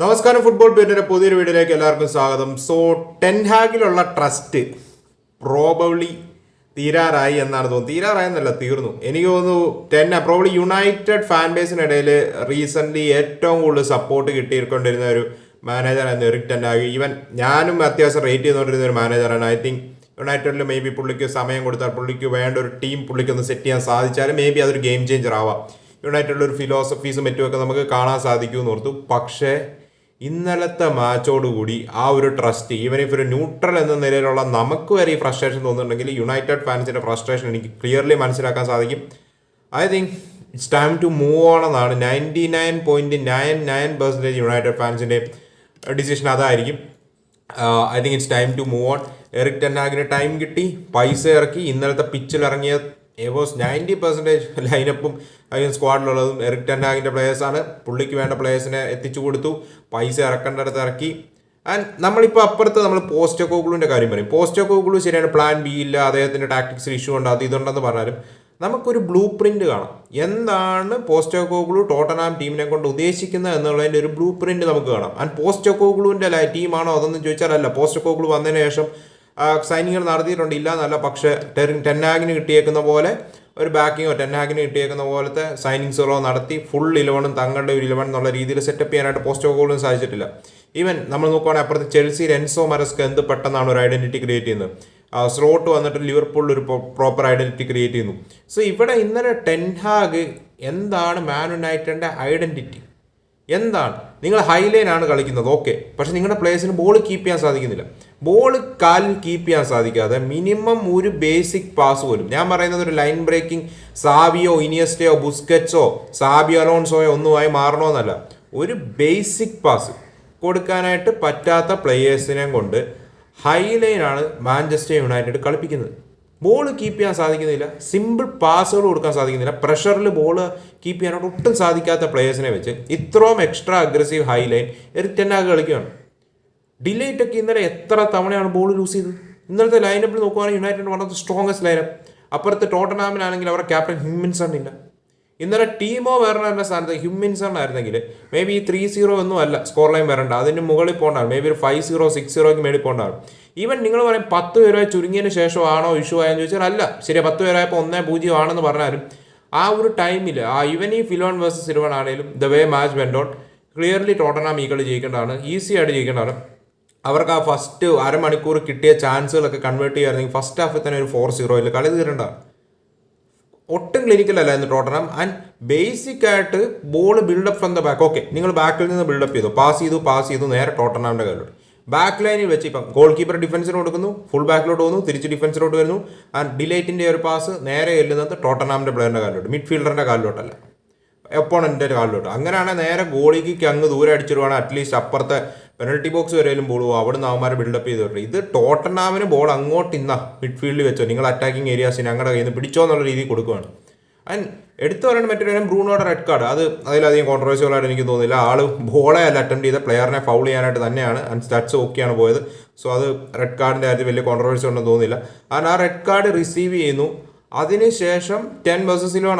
നമസ്കാരം ഫുട്ബോൾ പേരിന്റെ പുതിയൊരു വീഡിയോയിലേക്ക് എല്ലാവർക്കും സ്വാഗതം. സോ ടെൻഹാഗിലുള്ള ട്രസ്റ്റ് പ്രോബബ്ലി തീരാറായി എന്നാണ് തോന്നുന്നത്. തീരാറായെന്നല്ല തീർന്നു. എനിക്ക് തോന്നുന്നു ടെൻ പ്രോബ്ലി യുണൈറ്റഡ് ഫാൻ ബേസിനിടയിൽ റീസെന്റ് ഏറ്റവും കൂടുതൽ സപ്പോർട്ട് കിട്ടിയിരിക്കൊണ്ടിരുന്ന ഒരു മാനേജറായിരുന്നു എറിക് ടെൻഹാഗ് ഈവൻ ഞാനും അത്യാവശ്യം റേറ്റ് ചെയ്തുകൊണ്ടിരുന്ന ഒരു മാനേജറാണ് ഐ തിങ്ക് യുണൈറ്റഡിൽ മേ ബി പുള്ളിക്ക് സമയം കൊടുത്താൽ പുള്ളിക്ക് വേണ്ട ഒരു ടീം പുള്ളിക്ക് ഒന്ന് സെറ്റ് ചെയ്യാൻ സാധിച്ചാൽ മേ ബി അതൊരു ഗെയിം ചേഞ്ചർ ആവാം. യുണൈറ്റഡിൽ ഒരു ഫിലോസഫീസും മറ്റുമൊക്കെ നമുക്ക് കാണാൻ സാധിക്കുമെന്ന് ഓർത്തു. പക്ഷേ ഇന്നലത്തെ മാച്ചോടുകൂടി ആ ഒരു ട്രസ്റ്റ് ഈവൻ ഇഫ് ഒരു ന്യൂട്രൽ എന്ന നിലയിലുള്ള നമുക്ക് വരെ ഈ ഫ്രസ്ട്രേഷൻ തോന്നുന്നുണ്ടെങ്കിൽ യുണൈറ്റഡ് ഫാൻസിന്റെ ഫ്രസ്ട്രേഷൻ എനിക്ക് ക്ലിയർലി മനസ്സിലാക്കാൻ സാധിക്കും. I think it's time to move on എന്നാണ്. Ninety nine point nine nine percentage united ഫാൻസിന്റെ decision അതായിരിക്കും I think it's time to move on Erik ടെന്നാഗിന് time കിട്ടി. പൈസ ഇറക്കി. ഇന്നലത്തെ പിച്ചിൽ ഇറങ്ങിയ ഏവോസ് നയന്റി പെർസെന്റേജ് ലൈനപ്പും അതിന് സ്ക്വാഡിലുള്ളതും എറിക് ടെന്നാഗിന്റെ പ്ലേയേഴ്സാണ് പുള്ളിക്ക് വേണ്ട പ്ലേയേഴ്സിനെ എത്തിച്ചു കൊടുത്തു. പൈസ ഇറക്കേണ്ടടുത്ത് ഇറക്കി. ആൻഡ് നമ്മളിപ്പോൾ അപ്പുറത്ത് നമ്മൾ പോസ്റ്റോ കോഗ്ലുവിന്റെ കാര്യം പറയും. പോസ്റ്റോ കോഗ്ലു ശരിയാണ് പ്ലാൻ ബി ഇല്ല അദ്ദേഹത്തിന്റെ ടാക്ടിക്സ് ഇഷ്യൂ ഉണ്ട് അത് ഇതുണ്ടെന്ന് പറഞ്ഞാലും നമുക്കൊരു ബ്ലൂ പ്രിന്റ് കാണാം. എന്താണ് പോസ്റ്റോ കോഗ്ലു ടോട്ടനാം ടീമിനെ കൊണ്ട് ഉദ്ദേശിക്കുന്നത് എന്നുള്ളതിന്റെ ഒരു ബ്ലൂ പ്രിന്റ് നമുക്ക് കാണാം. ആൻഡ് പോസ്റ്റോ കോഗ്ലുവിന്റെ ടീമാണോ അതൊന്നും ചോദിച്ചാലല്ല. പോസ്റ്റോ കോഗ്ലു വന്നതിന് ശേഷം സൈനികൾ നടത്തിയിട്ടുണ്ട്. ഇല്ല എന്നല്ല പക്ഷേ ടെൻ ടെന്നാഗിന് കിട്ടിയേക്കുന്ന പോലെ ഒരു ബാക്കിങ്ങോ ടെന്നാഗിന് കിട്ടിയേക്കുന്ന പോലത്തെ സൈനിങ്സുകളോ നടത്തി ഫുൾ ഇലവണും തങ്ങളുടെ ഒരു ഇലവൻ എന്നുള്ള രീതിയിൽ സെറ്റപ്പ് ചെയ്യാനായിട്ട് പോസ്റ്റോ കോഗ്ലുവിന് സാധിച്ചിട്ടില്ല. ഈവൻ നമ്മൾ നോക്കുവാണെങ്കിൽ അപ്പുറത്ത് ചെൽസി എൻസോ മരസ്ക് എന്ത് പെട്ടെന്നാണ് ഒരു ഐഡന്റിറ്റി ക്രിയേറ്റ് ചെയ്യുന്നത്. സ്ലോട്ട് വന്നിട്ട് ലിവർപൂളിൽ ഒരു പ്രോപ്പർ ഐഡന്റിറ്റി ക്രിയേറ്റ് ചെയ്യുന്നു. സോ ഇവിടെ ഇന്നലെ ടെൻഹാഗ് എന്താണ് മാൻ യുണൈറ്റഡിന്റെ ഐഡന്റിറ്റി എന്താണ്? നിങ്ങൾ ഹൈലൈൻ ആണ് കളിക്കുന്നത് ഓക്കെ പക്ഷെ നിങ്ങളുടെ പ്ലേയേഴ്സിന് ബോൾ കീപ്പ് ചെയ്യാൻ സാധിക്കുന്നില്ല. ബോൾ കാലിൽ കീപ്പ് ചെയ്യാൻ സാധിക്കാതെ മിനിമം ഒരു ബേസിക് പാസ് പോലും. ഞാൻ പറയുന്നത് ഒരു ലൈൻ ബ്രേക്കിംഗ് സാവിയോ ഇനിയസ്റ്റയോ ബുസ്കറ്റ്സോ സാബിയോ അലോൺസോയോ ഒന്നുമായി മാറണമെന്നല്ല ഒരു ബേസിക് പാസ് കൊടുക്കാനായിട്ട് പറ്റാത്ത പ്ലേയേഴ്സിനെ കൊണ്ട് ഹൈലൈനാണ് മാഞ്ചസ്റ്റർ യുണൈറ്റഡ് കളിപ്പിക്കുന്നത്. ബോൾ കീപ്പ് ചെയ്യാൻ സാധിക്കുന്നില്ല. സിമ്പിൾ പാസുകൾ കൊടുക്കാൻ സാധിക്കുന്നില്ല. പ്രഷറിൽ ബോൾ കീപ്പ് ചെയ്യാനായിട്ട് ഒട്ടും സാധിക്കാത്ത പ്ലേയേഴ്സിനെ വെച്ച് ഇത്രയും extra aggressive high line Erik ten Hag കളിക്കുകയാണ് ഡിലേറ്റ് ഒക്കെ ഇന്നലെ എത്ര തവണയാണ് ബോൾ ലൂസ് ചെയ്തത്? ഇന്നലത്തെ ലൈനപ്പിൽ നോക്കുവാണെങ്കിൽ United one of the strongest lineup അപ്പുറത്ത് ടോട്ടനാമിനാണെങ്കിൽ അവരുടെ ക്യാപ്റ്റൻ ഹ്യൂമിൻസൺ ഇല്ല. ഇന്നലെ ടീമോ വേറെ സ്ഥാനത്ത് ഹ്യൂമിൻസൺ ആയിരുന്നെങ്കിൽ മേ ബി ത്രീ സീറോ ഒന്നും അല്ല സ്കോർ ലൈൻ വരണ്ട. അതിന് മുകളിൽ പോകണ്ടാണ് മേ ബി ഒരു ഫൈവ് സീറോ സിക്സ് സീറോയ്ക്ക് മേളിൽ പോകണ്ടാണ് ഈവൻ നിങ്ങൾ പറയും പത്ത് പേരായി ചുരുങ്ങിയതിന് ആണോ ഇഷ്യൂ ആയെന്ന് ചോദിച്ചാൽ അല്ല. ശരി പത്ത് പേരായപ്പോൾ ഒന്നേ പൂജ്യം ആണെന്ന് പറഞ്ഞാലും ആ ഒരു ടൈമിൽ ആ ഇവൻ ഈ ഫിലോൺ വേഴ്സസ് സിൽവൺ ആണെങ്കിലും the way match went on clearly Tottenham ഈ കളി ജയിക്കേണ്ടതാണ്. ഈസി ആയിട്ട് ജയിക്കേണ്ടതാണ്. അവർക്ക് ആ ഫസ്റ്റ് അരമണിക്കൂർ കിട്ടിയ ചാൻസുകളൊക്കെ കൺവേർട്ട് ചെയ്യുകയായിരുന്നെങ്കിൽ ഫസ്റ്റ് ഹാഫിൽ തന്നെ ഒരു ഫോർ സീറോയിൽ കളി തീരേണ്ടതാണ്. ഒട്ടും ക്ലിനിക്കൽ അല്ല എന്ന് ടോട്ടനം. ആൻഡ് ബേസിക് ആയിട്ട് ball buildup from the back okay നിങ്ങൾ ബാക്കിൽ നിന്ന് ബിൽഡപ്പ് ചെയ്തു. പാസ് ചെയ്തു പാസ് ചെയ്തു നേരെ ടോട്ടനാമിന്റെ കയ്യിലോട്ട്. ബാക്ക് ലൈനിൽ വെച്ച് ഇപ്പം ഗോൾ കീപ്പർ ഡിഫൻസിന് കൊടുക്കുന്നു ഫുൾ ബാക്കിലോട്ട് പോകുന്നു തിരിച്ച് ഡിഫൻസിലോട്ട് വരുന്നു. ആൻഡ് ഡിലൈറ്റിന്റെ ഒരു പാസ് നേരെ എല്ലുന്നത് ടോട്ടനാമിന്റെ പ്ലെയറിന്റെ കാലിലോട്ട് മിഡ്ഫീൽഡറിന്റെ കാലിലോട്ടല്ല. ഒപ്പോണന്റെ കാലിലോട്ട്. അങ്ങനെയാണെങ്കിൽ നേരെ ഗോളിക്ക് അങ്ങ് ദൂരെ അടിച്ചിടുവാണെങ്കിൽ അറ്റ്ലീസ്റ്റ് അപ്പുറത്തെ പെനൽറ്റി ബോക്സ് വരെയും ബോൾ പോകും അവിടെ നിന്ന് അവന്മാരെ ബിൽഡപ്പ് ചെയ്ത് വിട്ടു ഇത് ടോട്ടനാമിന് ബോൾ അങ്ങോട്ട് ഇന്ന മിഡ്ഫീൽഡിൽ വെച്ചോ. നിങ്ങൾ അറ്റാക്കിംഗ് ഏരിയാസ് ഞങ്ങളുടെ കയ്യിൽ നിന്ന് പിടിച്ചോ എന്നുള്ള രീതിയിൽ കൊടുക്കുകയാണ് ആൻഡ് എടുത്തു പറയുന്ന മറ്റൊരു കാര്യം ബ്രൂണോയുടെ റെഡ് കാർഡ് അത് അതിലധികം കോൺട്രവേഴ്സ്യൽ ആയിട്ട് എനിക്ക് തോന്നുന്നില്ല. ആൾ ബോളെ അല്ല അറ്റംപ്റ്റ് ചെയ്ത. പ്ലെയറിനെ ഫൗൾ ചെയ്യാനായിട്ട് തന്നെയാണ്. ആൻഡ് സ്റ്റാറ്റ്സ് ഓക്കെയാണ് പോയത്. സോ അത് റെഡ് കാർഡിന്റെ കാര്യത്തിൽ വലിയ കോൺട്രവേഴ്സി ഉണ്ടെന്ന് തോന്നുന്നില്ല. ആൻഡ് ആ റെഡ് കാർഡ് റിസീവ് ചെയ്യുന്നു. അതിനുശേഷം ടെൻ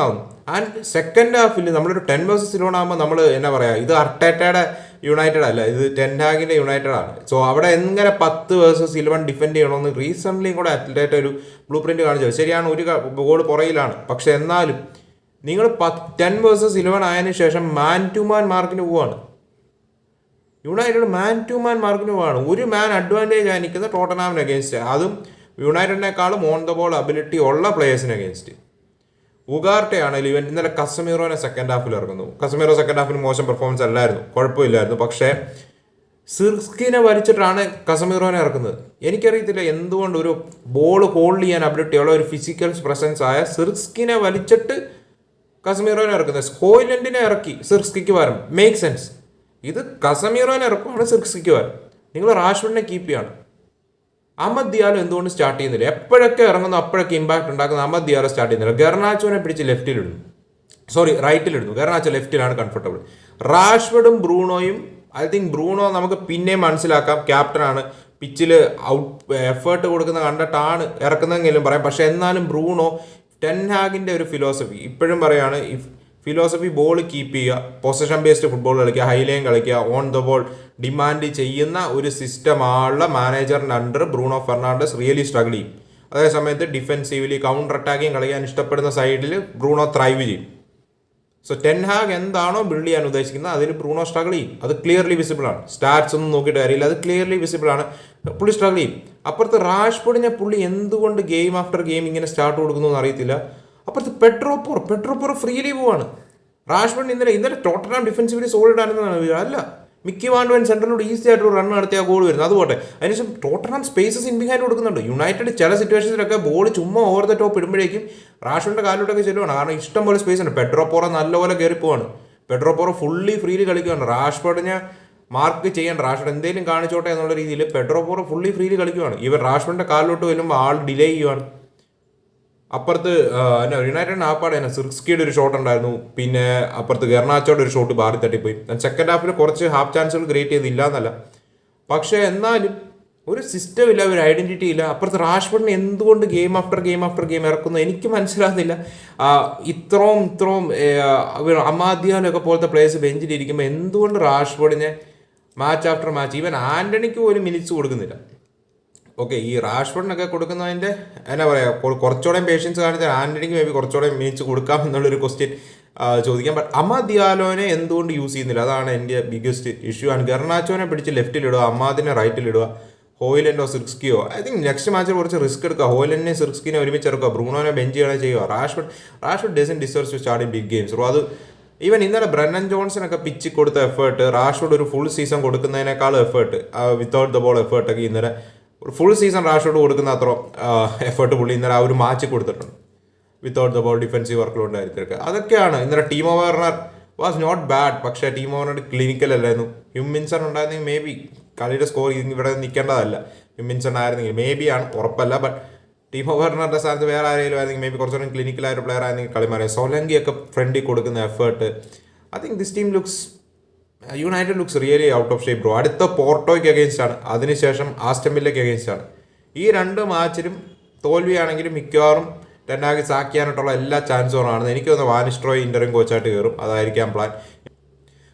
ആവും ആൻഡ് സെക്കൻഡ് ഹാഫിൽ നമ്മളൊരു ടെൻ വേഴ്സസ് ഇലവൺ ആകുമ്പോൾ നമ്മൾ എന്നാ പറയുക ഇത് അർട്ടേറ്റയുടെ യുണൈറ്റഡ് അല്ല ഇത് ടെൻ ഹാഗിന്റെ യുണൈറ്റഡ് ആണ്. സോ അവിടെ എങ്ങനെ പത്ത് വേഴ്സസ് ഇലവൻ ഡിഫെൻഡ് ചെയ്യണമെന്ന് റീസെന്റ്ലി കൂടെ അത്ലേറ്റ് ഒരു ബ്ലൂ പ്രിന്റ് കാണിച്ചത് ശരിയാണ് ഒരു ഗോൾ പുറയിലാണ് പക്ഷെ എന്നാലും നിങ്ങൾ ടെൻ വേഴ്സസ് ഇലവൻ ആയതിനു ശേഷം മാൻ ടു മാൻ മാർക്കിന് പോവാണ്. യുണൈറ്റഡ് മാൻ ടു മാൻ മാർക്കിന് പോവാണ്. ഒരു മാൻ അഡ്വാന്റേജ് ആയി നിൽക്കുന്ന ടോട്ടനാമിന് അഗേൻസ്റ്റ് അതും യുണൈറ്റഡിനേക്കാളും ഓൺ ദ ബോൾ അബിലിറ്റി ഉള്ള പ്ലേയേഴ്സിന് അഗേൻസ്റ്റ് ഉഗാർട്ടയാണെങ്കിൽ ഇവൻ ഇന്നലെ കസമീറോനെ സെക്കൻഡ് ഹാഫിൽ ഇറങ്ങുന്നു. കസമീറോ സെക്കൻഡ് ഹാഫിൽ മോശം പെർഫോമൻസ് അല്ലായിരുന്നു. കുഴപ്പമില്ലായിരുന്നു. പക്ഷേ സിർസ്കിനെ വലിച്ചിട്ടാണ് കസമീറോനെ ഇറക്കുന്നത്. എനിക്കറിയത്തില്ല എന്തുകൊണ്ട് ഒരു ബോൾ ഹോൾഡ് ചെയ്യാൻ അബിലിറ്റിയുള്ള ഒരു ഫിസിക്കൽ പ്രസൻസ് ആയ സിർസ്കിനെ വലിച്ചിട്ട് കസമീറോനെ ഇറക്കുന്നത്. സ്കോയിലൻഡിനെ ഇറക്കി സിർസ്കിക്ക് വരും മേക്ക് സെൻസ് ഇത് കസമീറോനെ ഇറക്കുവാണ് സിർസ്കിക്ക് വരും നിങ്ങൾ റാഷ്വഡിനെ കീപ്പ് ചെയ്യാണ്. അഹമ്മദ് ദിയാലോ എന്തുകൊണ്ട് സ്റ്റാർട്ട് ചെയ്യുന്നില്ല? എപ്പോഴൊക്കെ ഇറങ്ങുന്നു അപ്പോഴൊക്കെ ഇമ്പാക്ട് ഉണ്ടാക്കുന്ന അഹമ്മദ് ദിയാലോ സ്റ്റാർട്ട് ചെയ്യുന്നില്ല. ഗർണാച്ചോനെ പിടിച്ച് ലെഫ്റ്റിലിടുന്നു സോറി റൈറ്റിലിടുന്നു ഗർണാച്ചോ ലെഫ്റ്റിലാണ് കംഫർട്ടബിൾ റാഷ്വഡും ബ്രൂണോയും ഐ തിങ്ക് ബ്രൂണോ നമുക്ക് പിന്നെ മനസ്സിലാക്കാം. ക്യാപ്റ്റനാണ് പിച്ചിൽ ഔട്ട് എഫേർട്ട് കൊടുക്കുന്ന കണ്ടിട്ടാണ് ഇറക്കുന്നതെങ്കിലും പറയാം. പക്ഷെ എന്നാലും ബ്രൂണോ ടെൻഹാഗിന്റെ ഒരു ഫിലോസഫി ഇപ്പോഴും പറയാണ് ഇഫ് ഫിലോസഫി ബോൾ കീപ്പ് ചെയ്യുക. പൊസഷൻ ബേസ്ഡ് ഫുട്ബോൾ കളിക്കുക ഹൈലൈൻ കളിക്കുക ഓൺ ദ ബോൾ ഡിമാൻഡ് ചെയ്യുന്ന ഒരു സിസ്റ്റമാണുള്ള മാനേജറിന്റെ under Bruno Fernandes really struggle ചെയ്യും. അതേ സമയത്ത് ഡിഫെൻസീവ്ലി കൗണ്ടർ അറ്റാക്കിങ് കളിക്കാൻ ഇഷ്ടപ്പെടുന്ന സൈഡിൽ ബ്രൂണോ ത്രൈവ് ചെയ്യും. സോ ടെൻ ഹാഗ് എന്താണോ ബിൽഡ് ചെയ്യാൻ ഉദ്ദേശിക്കുന്നത് അതിൽ ബ്രൂണോ സ്ട്രഗിൾ ചെയ്യും. അത് ക്ലിയർലി വിസിബിൾ ആണ്. സ്റ്റാറ്റ്സ് ഒന്നും നോക്കിയിട്ട് കാര്യമില്ല. അത് ക്ലിയർലി വിസിബിൾ ആണ്. പുള്ളി സ്ട്രഗിൾ ചെയ്യും. അപ്പുറത്ത് റാഷ്ഫോർഡിനെ പുള്ളി എന്തുകൊണ്ട് ഗെയിം ആഫ്റ്റർ ഗെയിം ഇങ്ങനെ സ്റ്റാർട്ട് കൊടുക്കുന്നു എന്ന് അറിയത്തില്ല. അപ്പുറത്ത് പെട്രോപ്പോർ പെട്രോപ്പോർ ഫ്രീലി പോവാണ്. റാഷ്മൺ ഇന്നലെ ഇന്നലെ ടോട്ടനാം ഡിഫൻസീവ്ലി സോളിഡ് ആണെന്നാണ്. അല്ല മിക്കി വാണ്ടുവൻ സെൻട്രലോട് ഈസി ആയിട്ട് റൺ നടത്തിയ ഗോൾ വരുന്നത്. അതുപോട്ടെ അതിനുശേഷം ടോട്ടനാം സ്പേസസ് ഇൻ ബിഹാൻഡ് കൊടുക്കുന്നുണ്ട്. യുണൈറ്റഡ് ചില സിറ്റുവേഷൻസിലൊക്കെ ബോൾ ചുമ്മാ ഓവർ ദ ടോപ്പ് ഇടുമ്പോഴേക്കും റാഷ്ഫോർഡിന്റെ കാലിലോട്ടൊക്കെ ചെല്ലുവാണ്. കാരണം ഇഷ്ടം പോലെ സ്പേസ് ഉണ്ട്. പോറ നല്ലപോലെ കയറി പോവാണ്. പെട്രോ പോറ ഫുള്ളി ഫ്രീലി കളിക്കുകയാണ് റാഷ്ഫോർഡിനെ മാർക്ക് ചെയ്യാൻ റാഷ്ഫോർഡ് എന്തെങ്കിലും കാണിച്ചോട്ടെ എന്നുള്ള രീതിയിൽ പെട്രോ പോറ ഫുള്ളി ഫ്രീലി കളിക്കുകയാണ് ഇവർ റാഷ്ഫോർഡിന്റെ കാലിലോട്ട് വരുമ്പോൾ ആൾ ഡിലേ ചെയ്യുവാണ്. അപ്പുറത്ത് എന്നാ യുണൈറ്റഡ് ആപ്പാടെ തന്നെ സിർസ്കിയുടെ ഒരു ഷോട്ട് ഉണ്ടായിരുന്നു. പിന്നെ അപ്പുറത്ത് ഗർണാച്ചോടെ ഒരു ഷോട്ട് ബാറി തട്ടിപ്പോയി. സെക്കൻഡ് ഹാഫിൽ കുറച്ച് ഹാഫ് ചാൻസുകൾ ക്രിയേറ്റ് ചെയ്തില്ല എന്നല്ല. പക്ഷേ എന്നാലും ഒരു സിസ്റ്റം ഇല്ല ഒരു ഐഡന്റിറ്റി ഇല്ല. അപ്പുറത്ത് റാഷ്ഫോർഡിന് എന്തുകൊണ്ട് game after game after game ഇറക്കുന്നു എനിക്ക് മനസ്സിലാകുന്നില്ല ഇത്രയും ഇത്രയും അമാദ്യാലൊക്കെ പോലത്തെ പ്ലേയേഴ്സ് ബെഞ്ചിലിരിക്കുമ്പോൾ എന്തുകൊണ്ട് റാഷ്ഫോർഡിനെ മാച്ച് ആഫ്റ്റർ മാച്ച് ഈവൻ ആന്റണിക്ക് പോലും മിനിറ്റ്സ് കൊടുക്കുന്നില്ല. ഓക്കെ ഈ റാഷ്ഫോർഡിനൊക്കെ കൊടുക്കുന്നതിന്റെ എന്നാ പറയുക കുറച്ചുകൂടെ പേഷ്യൻസ് കാണിച്ചാൽ ആന്റണിക്ക് മേ ബി കുറച്ചുകൂടെ മിനിറ്റ്സ് കൊടുക്കാം എന്നുള്ളൊരു ക്വസ്റ്റ്യൻ ചോദിക്കാം. ബട്ട് അമ്മ ദിയാലോനെ എന്തുകൊണ്ട് യൂസ് ചെയ്യുന്നില്ല? അതാണ് എന്റെ ബിഗ്ഗസ്റ്റ് ഇഷ്യൂ ആണ് ഗർണാച്ചോനെ പിടിച്ച് ലെഫ്റ്റിലിടുക അമ്മാദിനെ റൈറ്റിലിടുക ഹോയിലൻഡോ സിർസ്കിയോ ഐ തിങ്ക് നെക്സ്റ്റ് മാച്ചിൽ കുറച്ച് റിസ്ക് എടുക്കുക. ഹോയിലൻഡിനെ സിർസ്കിനെ ഒരുമിച്ച് ഇറക്കുക ബ്രൂണോനെ ബെഞ്ച് ചെയ്യണം ചെയ്യുക. Rashford Rashford doesn't deserve to start in big games അത് ഈവൻ ഇന്നലെ ബ്രണ്ണൻ ജോൺസൺ ഒക്കെ പിച്ച് കൊടുത്ത എഫേർട്ട് റാഷ്ഫോർഡ് ഒരു ഫുൾ സീസൺ കൊടുക്കുന്നതിനേക്കാൾ എഫേർട്ട് വിത്തൗട്ട് ദ ബോൾ എഫേർട്ടൊക്കെ ഇന്നലെ ഒരു ഫുൾ സീസൺ റാഷോട്ട് കൊടുക്കുന്ന അത്ര എഫേർട്ട് പുള്ളി ഇന്നലെ ആ ഒരു മാച്ച് കൊടുത്തിട്ടുണ്ട്. വിത്തൗട്ട് ദ ബോൾ ഡിഫൻസീവ് വർക്കിലോട്ട് ആയിരിക്കും അതൊക്കെയാണ്. ഇന്നലെ ടീം ഓവർണർ വാസ് നോട്ട് ബാഡ് പക്ഷേ ടീം ഓവർണർ ക്ലിനിക്കൽ അല്ലായിരുന്നു. ഹ്യൂമിൻസൺ ഉണ്ടായിരുന്നെങ്കിൽ മേ ബി കളിയുടെ സ്കോർ ഇവിടെ നിൽക്കേണ്ടതല്ല. ഹ്യൂമിൻസൺ ആയിരുന്നെങ്കിൽ മേ ബി ആണ്. ഉറപ്പല്ല. ബട്ട് ടീം ഓവർണറുടെ സ്ഥാനത്ത് വേറെ ആരെങ്കിലും ആയിരുന്നെങ്കിൽ മേ ബി കുറച്ചുകൂടി ക്ലിനിക്കലായ ഒരു പ്ലെയർ ആയിരുന്നെങ്കിൽ കളി മാറിയ. ഫ്രണ്ടിൽ കൊടുക്കുന്ന effort I think this team looks United looks really out of shape bro അടുത്ത പോർട്ടോയ്ക്ക് അഗേൻസ്റ്റ് ആണ്. അതിനുശേഷം ആസ്റ്റംബിലേക്ക് അഗേൻസ്റ്റ് ആണ്. ഈ രണ്ട് മാച്ചിലും തോൽവിയാണെങ്കിലും മിക്കവാറും ടെന്നാഗ് സാക്കിയാനായിട്ടുള്ള എല്ലാ ചാൻസും ആണ് എനിക്ക് തോന്നുന്നു വാനിസ്ട്രോയ് ഇന്ററിം കോച്ചായിട്ട് കയറും അതായിരിക്കാം പ്ലാൻ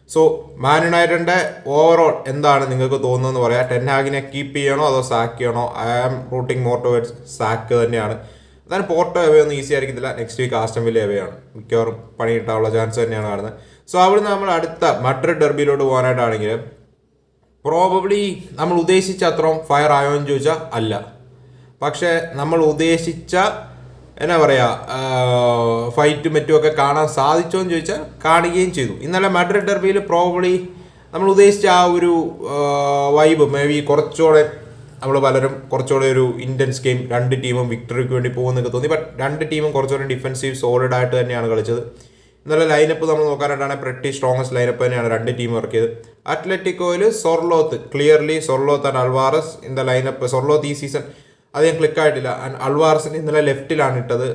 സോ മാൻ യുണൈറ്റഡിന്റെ ഓവറോൾ എന്താണ് നിങ്ങൾക്ക് തോന്നുന്നതെന്ന് പറയാം. ടെൻഹാഗിനെ കീപ്പ് ചെയ്യണോ അതോ സാക്ക് ചെയ്യണോ I am rooting more towards sack തന്നെയാണ്. അതാണ് പോർട്ടോ എവേ ഈസി ആയിരിക്കത്തില്ല. നെക്സ്റ്റ് വീക്ക് ആസ്റ്റംബിലെ എവയാണ് മിക്കവാറും പണി കിട്ടാനുള്ള ചാൻസ് തന്നെയാണ് കാണുന്നത്. സോ അവിടുന്ന് നമ്മൾ അടുത്ത മഡ്രിഡ് ഡെർബിയിലോട്ട് പോകാനായിട്ടാണെങ്കിൽ പ്രോബബ്ലി നമ്മൾ ഉദ്ദേശിച്ച അത്രയും ഫയർ ആയോ എന്ന് ചോദിച്ചാൽ അല്ല. പക്ഷേ നമ്മൾ ഉദ്ദേശിച്ച എന്നാ പറയുക ഫൈറ്റും മറ്റുമൊക്കെ കാണാൻ സാധിച്ചോ എന്ന് ചോദിച്ചാൽ കാണുകയും ചെയ്തു. ഇന്നലെ മഡ്രിഡ് ഡെർബിയിൽ പ്രോബബ്ലി നമ്മൾ ഉദ്ദേശിച്ച ആ ഒരു വൈബ് മേ ബി കുറച്ചുകൂടെ നമ്മൾ പലരും കുറച്ചുകൂടെ ഒരു ഇന്റൻസ് ഗെയിം രണ്ട് ടീമും വിക്ടറിക്ക് വേണ്ടി പോകുന്നൊക്കെ തോന്നി. ബട്ട് രണ്ട് ടീമും കുറച്ചുകൂടെ ഡിഫൻസീവ് സോളിഡ് ആയിട്ട് തന്നെയാണ് കളിച്ചത്. ഇന്നലെ ലൈനപ്പ് നമ്മൾ നോക്കാനായിട്ടാണ് പ്രെട്ടി സ്ട്രോങ്സ്റ്റ് ലൈനപ്പ് തന്നെയാണ് രണ്ട് ടീം വർക്ക് ചെയ്ത് അത്ലറ്റിക്കോയിൽ Sorloth clearly Sorloth and Alvarez in the lineup Sorloth ഈ സീസൺ അധികം ക്ലിക്ക് ആയിട്ടില്ല. ആൻഡ് അൽവാറസിന് ഇന്നലെ ലെഫ്റ്റിലാണ് ഇട്ടത്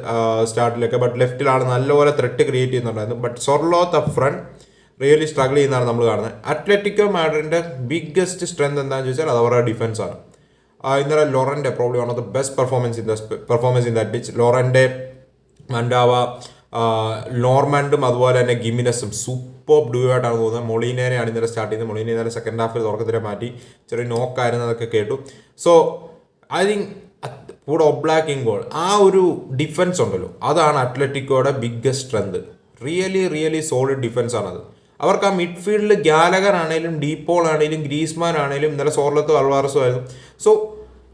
സ്റ്റാർട്ടിലൊക്കെ ബട്ട് ലെഫ്റ്റിലാണ് നല്ലപോലെ ത്രെട്ട് ക്രിയേറ്റ് ചെയ്യുന്നുണ്ടായിരുന്നു. But Sorloth up front really struggle ചെയ്യുന്നതാണ് നമ്മൾ കാണുന്നത്. അത്ലറ്റിക്കോ മാഡറിന്റെ ബിഗ്ഗസ്റ്റ് സ്ട്രെങ്ത് എന്താണെന്ന് ചോദിച്ചാൽ അത് അവരുടെ ഡിഫൻസാണ് ഇന്നലെ Llorente probably one of the best performance in the performance in that pitch Llorente Mandava നോർമാൻഡും അതുപോലെ തന്നെ ഗിമിനസും സൂപ്പർ ഡ്യൂ ആയിട്ടാണ് തോന്നുന്നത് മൊളീനേനെയാണ് ഇന്നലെ സ്റ്റാർട്ട് ചെയ്യുന്നത് മൊളീനെ ഇന്നലെ സെക്കൻഡ് ഹാഫിൽ തുറക്കത്തിലെ മാറ്റി. ചെറിയ നോക്കായിരുന്നു അതൊക്കെ കേട്ടു. സോ ഐ തിങ്ക് കൂടെ ഒബ്ലാക്കിംഗ് ഗോൾ ആ ഒരു ഡിഫൻസ് ഉണ്ടല്ലോ. അതാണ് അത്ലറ്റിക്കോയുടെ biggest strength really really solid defence ആണത്. അവർക്ക് ആ മിഡ്ഫീൽഡിൽ ഗ്യാലകർ ആണെങ്കിലും ഡീപ്പോൾ ആണെങ്കിലും ഗ്രീസ്മാൻ ആണെങ്കിലും ഇന്നലെ സോർലത്തും അൽവാറസും ആയിരുന്നു. സോ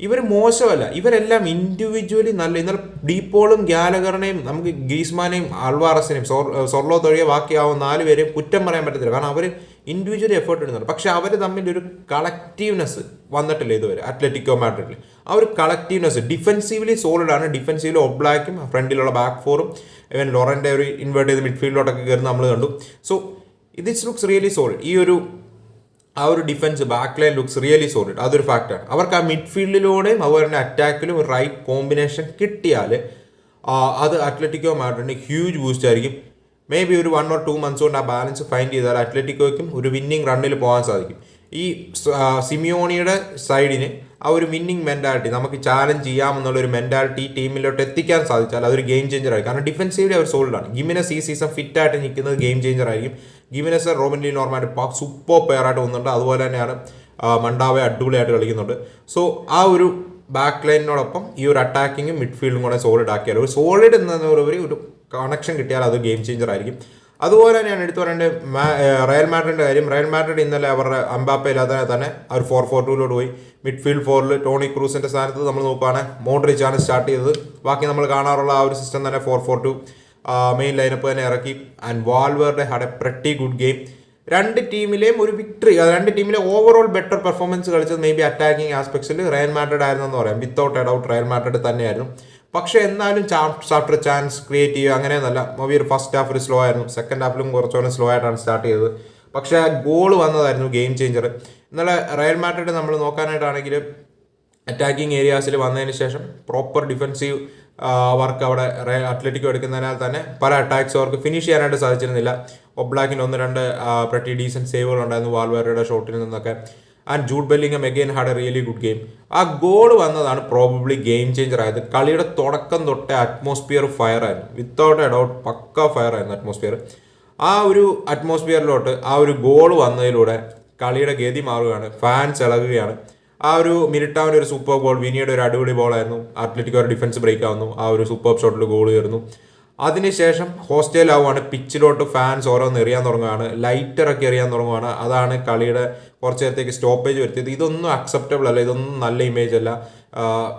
ഇവർ മോശമല്ല. ഇവരെല്ലാം ഇൻഡിവിജ്വലി നല്ല ഇന്നലെ ഡീപ്പോളും ഗ്യാലകറിനെയും നമുക്ക് ഗ്രീസ്മാനെയും അൽവാറസിനെയും സോർ സൊർലോ തൊഴിയ ബാക്കിയാവും നാല് പേരെയും കുറ്റം പറയാൻ പറ്റത്തില്ല. കാരണം അവർ ഇൻഡിവിജ്വലി എഫേർട്ട് ഇടുന്നുണ്ട്. പക്ഷെ അവർ തമ്മിൽ ഒരു കളക്റ്റീവ്നെസ് വന്നിട്ടില്ല ഇതുവരെ. അത്ലറ്റിക്കോ മാഡ്രിഡിൽ ആ ഒരു കളക്റ്റീവ്നെസ് ഡിഫെൻസീവ്ലി സോളിഡ് ആണ്. ഡിഫെൻസീവ്ലി ഒബ്ലാക്കും ഫ്രണ്ടിലുള്ള ബാക്ക് ഫോറും ഇവൻ ലോറന്റെ ഒരു ഇൻവേർട്ട് ചെയ്ത് മിഡ്ഫീൽഡിലോട്ടൊക്കെ കയറുന്ന നമ്മൾ കണ്ടു. സോ ഇതിറ്റ്സ് ലുക്സ് റിയലി സോൾഡ് ഈ ഒരു ആ ഒരു defence back line looks really solid അതൊരു ഫാക്റ്റാണ് അവർക്ക് ആ മിഡ്ഫീൽഡിലൂടെയും അതുപോലെ തന്നെ അറ്റാക്കിലും റൈറ്റ് കോമ്പിനേഷൻ കിട്ടിയാൽ അത് അത്ലറ്റിക്കോ മാഡ്രിഡിന് ഹ്യൂജ് ബൂസ്റ്റ് ആയിരിക്കും. മേ ബി ഒരു വൺ ഓർ ടു മന്ത്സ് കൊണ്ട് ആ ബാലൻസ് ഫൈൻഡ് ചെയ്താൽ അത്ലറ്റിക്കോയ്ക്കും ഒരു വിന്നിങ് റണ്ണിൽ പോകാൻ സാധിക്കും. ഈ സിമിയോണിയുടെ സൈഡിന് ആ ഒരു വിന്നിങ് മെന്റാലിറ്റി നമുക്ക് ചാലഞ്ച് ചെയ്യാമെന്നുള്ള ഒരു മെന്റാലിറ്റി ടീമിലോട്ട് എത്തിക്കാൻ സാധിച്ചാൽ അതൊരു ഗെയിം ചേഞ്ചർ ആയിരിക്കും. കാരണം ഡിഫൻസീവ്ലി അവർ സോൾഡാണ് ഗിമിനസ് ഈ സീസൺ ഫിറ്റ് ആയിട്ട് നിൽക്കുന്നത് ഗെയിം ചേഞ്ചർ ആയിരിക്കും. ഗിമിനസ് റോബൻ ലി നോർമായിട്ട് സൂപ്പർ പെയറായിട്ട് വന്നിട്ടുണ്ട്. അതുപോലെ തന്നെയാണ് മണ്ടാവെ അടിപൊളിയായിട്ട് കളിക്കുന്നുണ്ട്. സോ ആ ഒരു ബാക്ക് ലൈനിനോടൊപ്പം ഈ ഒരു അറ്റാക്കിങ്ങും മിഡ്ഫീൽഡും കൂടെ സോളിഡ് ആക്കിയാൽ ഒരു സോളിഡ് എന്നതിനുപരി ഒരു കണക്ഷൻ കിട്ടിയാൽ അത് ഗെയിം ചേഞ്ചർ ആയിരിക്കും. അതുപോലെ തന്നെയാണ് എടുത്തു പറയേണ്ടത് റയൽ മാഡ്രിഡിന്റെ കാര്യം. റയൽ മാഡ്രിഡ് ഇന്നലെ അവരുടെ അമ്പാപ്പ ഇല്ലാതെ തന്നെ അവർ ഫോർ ഫോർ ടൂലോട്ട് പോയി. മിഡ്ഫീൽഡ് ഫോറിൽ ടോണി ക്രൂസിന്റെ സ്ഥാനത്ത് നമ്മൾ നോക്കുകയാണ് മോഡ്രിച്ച് ആണ് സ്റ്റാർട്ട് ചെയ്തത്. ബാക്കി നമ്മൾ കാണാറുള്ള ആ ഒരു സിസ്റ്റം തന്നെ four four two main lineup തന്നെ ഇറക്കി. And വാൾവേറുടെ had a pretty good game രണ്ട് ടീമിലെയും ഒരു വിക്ടറി രണ്ട് ടീമിലെ ഓവറോൾ ബെറ്റർ പെർഫോമൻസ് കളിച്ചത് മേ ബി അറ്റാക്കിംഗ് ആസ്പെക്ട്സിൽ റയൽ മാഡ്രിഡ് ആയിരുന്നു എന്ന് പറയാം. Without a doubt Real Madrid തന്നെയായിരുന്നു. പക്ഷേ എന്നാലും ചാപ്റ്റർ ചാൻസ് ക്രിയേറ്റ് ചെയ്യുക. അങ്ങനെയൊന്നല്ല മൂവി ഒരു ഫസ്റ്റ് ഹാഫ് ഒരു സ്ലോ ആയിരുന്നു. സെക്കൻഡ് ഹാഫിലും കുറച്ചുകൂടെ സ്ലോ ആയിട്ടാണ് സ്റ്റാർട്ട് ചെയ്തത്. പക്ഷേ ഗോൾ വന്നതായിരുന്നു ഗെയിം ചേഞ്ചർ ഇന്നലെ റയൽ മാഡ്രിഡ് നമ്മൾ നോക്കാനായിട്ടാണെങ്കിൽ അറ്റാക്കിംഗ് ഏരിയാസിൽ വന്നതിന് ശേഷം പ്രോപ്പർ ഡിഫൻസീവ് വർക്ക് അവിടെ അത്ലറ്റിക്കോ എടുക്കുന്നതിനാൽ തന്നെ പല അറ്റാക്സ് അവർക്ക് ഫിനിഷ് ചെയ്യാനായിട്ട് സാധിച്ചിരുന്നില്ല. ഒബ്ലാക്കിന് ഒന്ന് രണ്ട് പ്രട്ടി ഡീസന്റ് സേവുകൾ ഉണ്ടായിരുന്നു വാൽവേറയുടെ ഷോട്ടിൽ നിന്നൊക്കെ. And Jude Bellingham again had a really good game ആ ഗോൾ വന്നതാണ് പ്രോബബ്ലി ഗെയിം ചേഞ്ചർ ആയത്. കളിയുടെ തുടക്കം തൊട്ടേ അറ്റ്മോസ്ഫിയർ ഫയർ ആയിരുന്നു. വിത്തൗട്ട് എ ഡൗട്ട് പക്ക ഫയർ ആയിരുന്നു അറ്റ്മോസ്ഫിയർ ആ ഒരു അറ്റ്മോസ്ഫിയറിലോട്ട് ആ ഒരു ഗോൾ വന്നതിലൂടെ കളിയുടെ ഗതി മാറുകയാണ്. ഫാൻസ് ഇളകുകയാണ്. ആ ഒരു മിനിറ്റാവിന്റെ ഒരു സൂപ്പർ ഗോൾ വിനിയുടെ ഒരു അടിപൊളി ബോളായിരുന്നു അത്ലറ്റിക്കോ ഡിഫൻസ് ബ്രേക്ക് ആവുന്നു. ആ ഒരു സൂപ്പർ ഷോട്ടിൽ ഗോൾ കയറുന്നു അതിനുശേഷം ഹോസ്റ്റേലാവുകയാണ് പിച്ചിലോട്ട് ഫാൻസ് ഓരോന്ന് എറിയാൻ തുടങ്ങുകയാണ് ലൈറ്ററൊക്കെ എറിയാൻ തുടങ്ങുകയാണ് അതാണ് കളിയുടെ കുറച്ച് നേരത്തേക്ക് സ്റ്റോപ്പേജ് വരുത്തിയത്. ഇതൊന്നും അക്സെപ്റ്റബിൾ അല്ല. ഇതൊന്നും നല്ല ഇമേജ് അല്ല.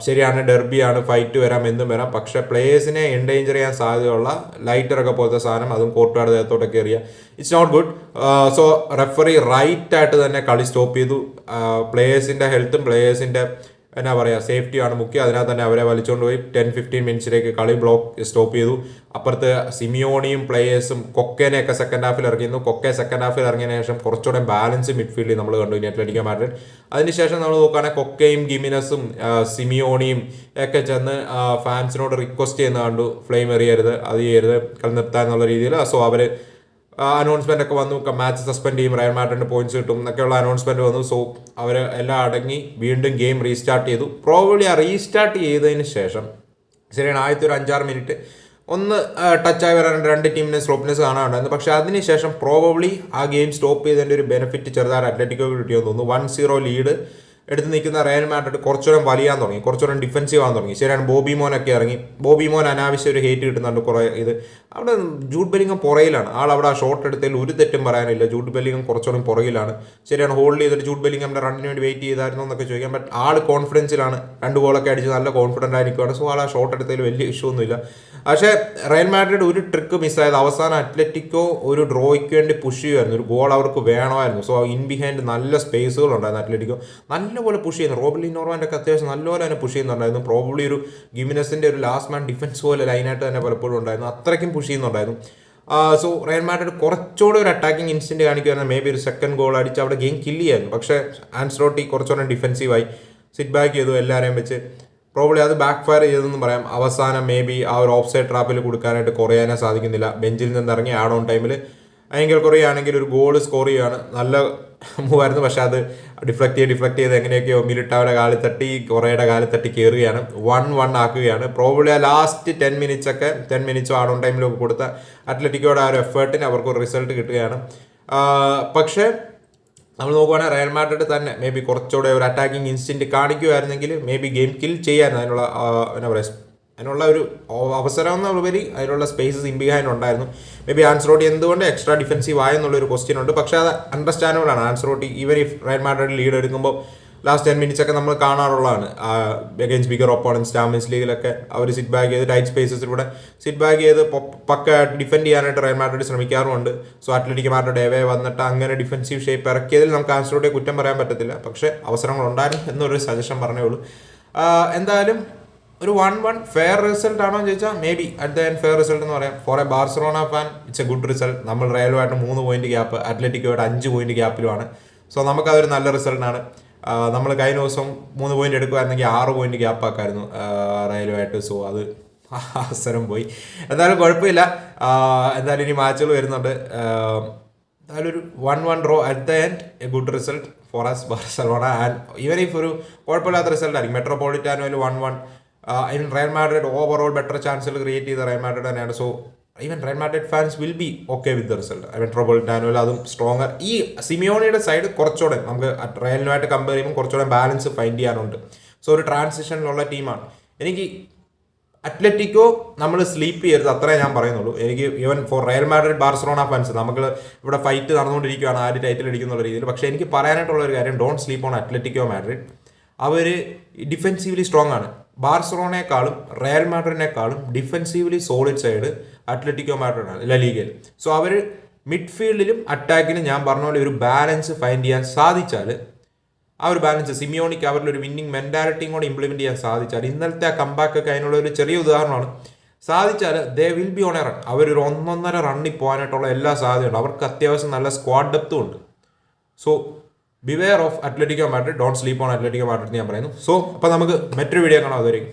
ശരിയാണ് ഡെർബിയാണ് ഫൈറ്റ് വരാം എന്തും വരാം. പക്ഷേ പ്ലേയേഴ്സിനെ എൻഡേഞ്ചർ ചെയ്യാൻ സാധ്യതയുള്ള ലൈറ്ററൊക്കെ പോലത്തെ സാധനം അതും കോർട്ടുകാരുടെ ദേഹത്തോട്ടൊക്കെ എറിയുക it's not good so referee right ആയിട്ട് തന്നെ കളി സ്റ്റോപ്പ് ചെയ്തു. പ്ലേയേഴ്സിന്റെ ഹെൽത്തും പ്ലേയേഴ്സിന്റെ എന്നാ പറയുക സേഫ്റ്റിയാണ് മുഖ്യം. അതിനകത്ത് തന്നെ അവരെ വലിച്ചുകൊണ്ട് പോയി ടെൻ ഫിഫ്റ്റീൻ മിനിറ്റ്സിലേക്ക് കളി ബ്ലോക്ക് സ്റ്റോപ്പ് ചെയ്തു. അപ്പുറത്ത് സിമിയോണിയും പ്ലേയേഴ്സും കൊക്കേനെയൊക്കെ സെക്കൻഡ് ഹാഫിൽ ഇറങ്ങിയിരുന്നു. കൊക്കെ സെക്കൻഡ് ഹാഫിൽ ഇറങ്ങിയതിനു ശേഷം കുറച്ചുകൂടെ ബാലൻസ് മിഡ്ഫീൽഡിൽ നമ്മൾ കണ്ടു ഇനി അത്ലറ്റിക്കോ മാഡ്രിഡ്. അതിനുശേഷം നമ്മൾ നോക്കുകയാണെങ്കിൽ കൊക്കയും ഗിമിനസും സിമിയോണിയും ഒക്കെ ചെന്ന് ഫാൻസിനോട് റിക്വസ്റ്റ് ചെയ്യുന്ന കണ്ടു. ഫ്ലെയിം എറിയരുത് അത് ചെയ്യരുത് കളി നിർത്താൻ എന്നുള്ള രീതിയിൽ സോ അവർ അനൗൺസ്മെന്റ് ഒക്കെ വന്നു. മാച്ച് സസ്പെൻഡ് ചെയ്യും. റയൽ മാഡ്രിഡിന് പോയിന്റ്സ് കിട്ടും എന്നൊക്കെയുള്ള അനൗൺസ്മെന്റ് വന്നു. സോ അവർ എല്ലാം അടങ്ങി വീണ്ടും ഗെയിം റീസ്റ്റാർട്ട് ചെയ്തു. പ്രോബബ്ലി ആ റീസ്റ്റാർട്ട് ചെയ്തതിന് ശേഷം ശരിയാണ് ആദ്യത്തെ ഒരു അഞ്ചാറ് മിനിറ്റ് ഒന്ന് ടച്ച് ആയി വരാൻ രണ്ട് ടീമിന് സ്ലോപ്നെസ് കാണാനുണ്ടായിരുന്നു. പക്ഷേ അതിനുശേഷം പ്രോബബ്ലി ആ ഗെയിം സ്റ്റോപ്പ് ചെയ്തതിന്റെ ഒരു ബെനിഫിറ്റ് ചെറുതായിട്ട് അത്ലറ്റിക്കോ കിട്ടിയെന്ന് തോന്നുന്നു. വൺ സീറോ ലീഡ് എടുത്ത് നിൽക്കുന്ന റയൽ മാഡ്രിഡ് കുറച്ചുകൂടെ വലിയാൻ തുടങ്ങി കുറച്ചുകൂടെ ഡിഫൻസീവ് ആകാൻ തുടങ്ങി. ശരിയാണ് ബോബി മോനൊക്കെ ഇറങ്ങി. ബോബി മോൻ അനാവശ്യം ഒരു ഹേറ്റ് കിട്ടുന്നുണ്ട് കുറേ ഇത്. അവിടെ ജൂഡ് ബെല്ലിംഗം പുറയിലാണ്. ആൾ അവിടെ ഷോട്ട് എടുത്തതിൽ ഒരു തെറ്റും പറയാനില്ല. ജൂഡ് ബെല്ലിംഗം കുറച്ചുകൂടെ പുറകിലാണ്. ശരിയാണ് ഹോൾഡ് ചെയ്തിട്ട് ജൂഡ് ബെല്ലിംഗമിന്റെ റണ്ണിന് വേണ്ടി വെയിറ്റ് ചെയ്തായിരുന്നു എന്നൊക്കെ ചോദിക്കാം. ബട്ട് ആൾ കോൺഫിഡൻസിലാണ് രണ്ട് ഗോളൊക്കെ അടിച്ച് നല്ല കോൺഫിഡന്റ് ആയിരിക്കുവാണ്. സോ ആൾ ആ ഷോട്ട് എടുത്തതിൽ വലിയ ഇഷ്യൂ ഒന്നുമില്ല. പക്ഷേ റയൽ മാഡ്രിഡ് ഒരു ട്രിക്ക് മിസ്സായത് അവസാനം അത്ലറ്റിക്കോ ഒരു ഡ്രോയ്ക്ക് വേണ്ടി പുഷ് ചെയ്യുമായിരുന്നു. ഒരു ഗോൾ അവർക്ക് വേണമായിരുന്നു. സോ ഇൻ ബിഹൈൻഡ് നല്ല സ്പേസുകൾ ഉണ്ടായിരുന്നു അത്ലറ്റിക്കോ. നല്ലപോലെ പുഷ് ചെയ്യുന്നു. റോബിലി നോർവാന്റെ ഒക്കെ അത്യാവശ്യം നല്ലപോലെ തന്നെ പുഷ് ചെയ്യുന്നുണ്ടായിരുന്നു. പ്രോബ്ലി ഒരു ഗിമിനസിന്റെ ഒരു ലാസ്റ്റ് മാൻ ഡിഫൻസ് പോലെ ലൈനായിട്ട് തന്നെ പലപ്പോഴും ഉണ്ടായിരുന്നു. അത്രയ്ക്കും പുഷ് ചെയ്യുന്നുണ്ടായിരുന്നു. സോ റയൽ മാഡ്രിഡ് കുറച്ചുകൂടെ ഒരു അറ്റാക്കിംഗ് ഇൻസിഡന്റ് കാണിക്കുമായിരുന്നു മേ ബി ഒരു സെക്കൻഡ് ഗോൾ അടിച്ച് അവിടെ ഗെയിം കില്ല് ചെയ്യായിരുന്നു. പക്ഷേ ആൻസ്ലോട്ടി കുറച്ചുകൂടെ ഡിഫൻസീവായി സിറ്റ് ബാക്ക് ചെയ്തു എല്ലാവരെയും വെച്ച്. പ്രോബ്ലി അത് ബാക്ക് ഫയർ ചെയ്തെന്ന് പറയാം. അവസാനം മേ ബി ആ ഒരു ഓഫ് സൈഡ് ട്രാപ്പിൽ കൊടുക്കാനായിട്ട് കുറയാനേ സാധിക്കുന്നില്ല. ബെഞ്ചിൽ നിന്ന് ഇറങ്ങി ആഡ് ഓൺ ടൈമിൽ അയെങ്കിൽ കുറയുകയാണെങ്കിൽ ഒരു ഗോൾ സ്കോർ ചെയ്യുകയാണ് നല്ല മൂവായിരുന്നു പക്ഷേ അത് ഡിഫ്ലക്ട് ചെയ്ത് ഡിഫ്ലക്ട് ചെയ്ത് എങ്ങനെയൊക്കെയോ മിലിട്ടാവയുടെ കാലിൽ തട്ടി കുറേയുടെ കാലിൽ തട്ടി കയറുകയാണ് വൺ വൺ ആക്കുകയാണ്. പ്രോബ്ലി ആ ലാസ്റ്റ് ടെൻ മിനിറ്റ്സ് ഒക്കെ ടെൻ മിനിറ്റ്സ് ആഡ് ഓൺ ടൈമിലൊക്കെ കൊടുത്ത അത്ലറ്റിക്കോയുടെ ആ ഒരു എഫേർട്ടിന് അവർക്ക് ഒരു റിസൾട്ട് കിട്ടുകയാണ്. പക്ഷേ നമ്മൾ നോക്കുവാണെങ്കിൽ റയൽ മാഡ്രിഡ് തന്നെ. മേ ബി കുറച്ചുകൂടെ ഒരു അറ്റാക്കിംഗ് ഇൻസ്റ്റന്റ് കാണിക്കുമായിരുന്നെങ്കിൽ മേ ബി ഗെയിം കിൽ ചെയ്യാൻ അതിനുള്ള എന്നാ പറയുക അതിനുള്ള ഒരു അവസരം എന്നുപരി അതിനുള്ള സ്പേസസ് ഇമ്പിഹാൻ ഉണ്ടായിരുന്നു. മേ ബി ആൻസറോട്ടി എന്തുകൊണ്ട് എക്സ്ട്രാ ഡിഫൻസീവ് ആയെന്നുള്ളൊരു ക്വസ്റ്റ്യൻ ഉണ്ട്. പക്ഷേ അത് അണ്ടർസ്റ്റാൻഡബിൾ ആണ്. ആൻസറോട്ടി ഇവർ ഇഫ് റയൽ മാഡ്രിഡ് ലീഡ് എടുക്കുമ്പോൾ ലാസ്റ്റ് ടെൻ മിനിറ്റ്സ് ഒക്കെ നമ്മൾ കാണാറുള്ളതാണ്. അഗൈൻസ്റ്റ് ബിഗർ ഒപ്പോണൻസ് ചാമ്പ്യൻസ് ലീഗിലൊക്കെ അവർ സിറ്റ് ബാക്ക് ചെയ്ത് ടൈറ്റ് സ്പേസസിലൂടെ സിറ്റ് ബാക്ക് ചെയ്ത് പക്ക ഡിഫെൻഡ് ചെയ്യാനായിട്ട് റയൽ മാഡ്രിഡ് ശ്രമിക്കാറുമുണ്ട്. സോ അത്ലറ്റിക് മാഡ്രിഡ് എവേ വന്നിട്ട് അങ്ങനെ ഡിഫൻസീവ് ഷേപ്പ് ഇറക്കിയതിൽ നമുക്ക് ആൻസറോടെ കുറ്റം പറയാൻ പറ്റത്തില്ല. പക്ഷേ അവസരങ്ങൾ ഉണ്ടായിരുന്നു എന്നൊരു സജഷൻ പറഞ്ഞേ ഉള്ളൂ. എന്തായാലും ഒരു വൺ വൺ ഫെയർ റിസൾട്ട് ആണോ എന്ന് ചോദിച്ചാൽ maybe at the end fair result എന്ന് പറയാം. For a Barcelona fan it's a good result നമ്മൾ റയലുമായിട്ട് മൂന്ന് പോയിന്റ് ഗ്യാപ്പ് അത്ലറ്റിക്കുമായിട്ട് അഞ്ച് പോയിന്റ് ഗ്യാപ്പിലുമാണ് സോ നമുക്കതൊരു നല്ല റിസൾട്ടാണ് നമ്മൾ കഴിഞ്ഞ ദിവസം മൂന്ന് പോയിന്റ് എടുക്കുമായിരുന്നെങ്കിൽ ആറ് പോയിന്റ് ഗ്യാപ്പ് ആക്കായിരുന്നു റയലുമായിട്ട്. സോ അത് അവസരം പോയി. എന്തായാലും കുഴപ്പമില്ല. എന്തായാലും ഇനി മാച്ചുകൾ വരുന്നുണ്ട്. എന്തായാലും ഒരു one one draw at the end a good result for us Barcelona and even if ഒരു കുഴപ്പമില്ലാത്ത റിസൾട്ട് ആയിരിക്കും. മെട്രോപൊളിറ്റാനോയിൽ one one I mean Real Madrid overall better ചാൻസുകൾ create ചെയ്ത റയൽ മാഡ്രിഡ് തന്നെയാണ്. So even Real Madrid fans will be okay with the result I mean ട്രോബോൾ ഡാനോൽ അതും stronger ഈ സിമിയോണിയുടെ side കുറച്ചുകൂടെ നമുക്ക് റയലിനുമായിട്ട് കമ്പയർ ചെയ്യുമ്പോൾ കുറച്ചുകൂടെ ബാലൻസ് ഫൈൻഡ് ചെയ്യാനുണ്ട്. സോ ഒരു ട്രാൻസിഷനിലുള്ള ടീമാണ് എനിക്ക് അത്ലറ്റിക്കോ നമ്മൾ സ്ലീപ്പ് ചെയ്യരുത് അത്രേ ഞാൻ പറയുന്നുള്ളൂ. എനിക്ക് even for Real Madrid Barcelona fans നമുക്ക് ഇവിടെ ഫൈറ്റ് നടന്നുകൊണ്ടിരിക്കുകയാണ് ആര് ടൈറ്റിൽ അടിക്കുന്നുള്ള രീതിയിൽ. പക്ഷേ എനിക്ക് പറയാനായിട്ടുള്ള ഒരു കാര്യം don't sleep on Atletico Madrid our defensively strong ആണ്. ബാർസലോണയെക്കാളും Real മാഡ്രിഡിനേക്കാളും defensively solid side Atletico Madrid ആണ് ലലീഗയിൽ സോ അവർ മിഡ്ഫീൽഡിലും അറ്റാക്കിലും ഞാൻ പറഞ്ഞ പോലെ ഒരു ബാലൻസ് ഫൈൻഡ് ചെയ്യാൻ സാധിച്ചാൽ ആ ഒരു ബാലൻസ് സിമിയോണിക്ക് അവരുടെ ഒരു വിന്നിങ് മെന്റാലിറ്റിയും കൂടെ ഇംപ്ലിമെന്റ് ചെയ്യാൻ സാധിച്ചാൽ ഇന്നലത്തെ ആ കമ്പാക്കൊക്കെ അതിനുള്ള ഒരു ചെറിയ ഉദാഹരണമാണ്. സാധിച്ചാൽ they will be on a run അവരൊരു ഒന്നൊന്നര റണ്ണിൽ പോകാനായിട്ടുള്ള എല്ലാ സാധ്യതയുണ്ട്. അവർക്ക് അത്യാവശ്യം നല്ല സ്ക്വാഡ് ഡെപ്തും ഉണ്ട്. So beware of Atletico Madrid don't sleep on Atletico Madrid ഞാൻ പറയുന്നു. സോ അപ്പോൾ നമുക്ക് മറ്റൊരു വീഡിയോ കാണാം. അതുവരെയും